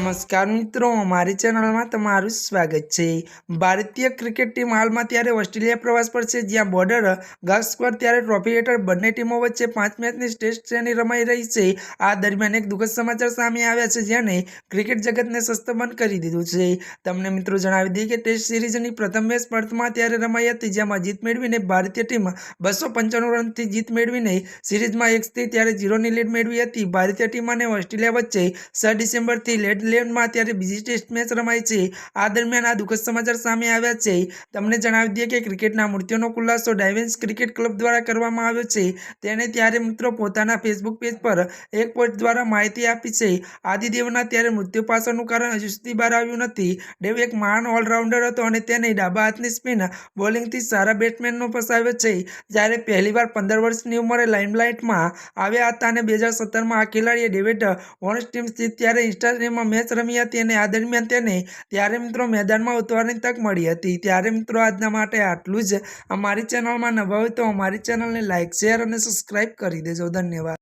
નમસ્કાર મિત્રો અમારી ચેનલમાં તમારું સ્વાગત છે. ભારતીય ક્રિકેટ ટીમ હાલમાં ત્યારે ઓસ્ટ્રેલિયા પ્રવાસ પર છે, જ્યાં બોર્ડર ગાસ્કર ત્યારે ટ્રોફી હેઠળ બંને ટીમો વચ્ચે પાંચ મેચની ટેસ્ટ શ્રેણી રમાઈ રહી છે. આ દરમિયાન એક દુઃખદ સમાચાર સામે આવ્યા છે જેને ક્રિકેટ જગતને સસ્તબંધ કરી દીધું છે. તમને મિત્રો જણાવી દઈએ કે ટેસ્ટ સિરીઝની પ્રથમ મેચ પર્થમાં ત્યારે રમાઈ હતી, જેમાં જીત મેળવીને ભારતીય ટીમ બસો પંચાણું રનથી જીત મેળવીને સિરીઝમાં એકથી ત્યારે ઝીરોની લીડ મેળવી હતી. ભારતીય ટીમ અને ઓસ્ટ્રેલિયા વચ્ચે છ ડિસેમ્બરથી લેન્ડલેન્ડમાં ત્યારે બીજી ટેસ્ટ મેચ રમાઈ છે. આ દરમિયાન આ દુઃખદ સમાચાર સામે આવ્યા છે. તમને જણાવી દઈએ કે ક્રિકેટના મૃત્યુનો ખુલાસો ડાયવેન્સ ક્રિકેટ ક્લબ દ્વારા કરવામાં આવ્યો છે. તેણે ત્યારે મિત્રો પોતાના ફેસબુક પેજ પર એક પોસ્ટ દ્વારા માહિતી આપી છે. આદિદેવના ત્યારે મૃત્યુ પાછળનું કારણ હજુ સુધી બહાર આવ્યું નથી. દેવ એક મહાન ઓલરાઉન્ડર હતો અને તેને ડાબા હાથની સ્પિન બોલિંગથી સારા બેટ્સમેનનો ફસાવ્યો છે. જ્યારે પહેલીવાર પંદર વર્ષની ઉંમરે લાઇમલાઇટમાં આવ્યા હતા અને બે હજાર સત્તરમાં આ ખેલાડીએ ડેવિડ ટીમ સ્થિત ત્યારે ઇન્સ્ટાગ્રામમાં મેચ રમી હતી અને આ દરમિયાન તેને ત્યારે મિત્રો મેદાનમાં ઉતરવાની તક મળી હતી. ત્યારે મિત્રો આજના માટે આટલું જ. અમારી ચેનલમાં નવા હોય તો અમારી ચેનલને લાઇક શેર અને સબસ્ક્રાઈબ કરી દેજો. ધન્યવાદ.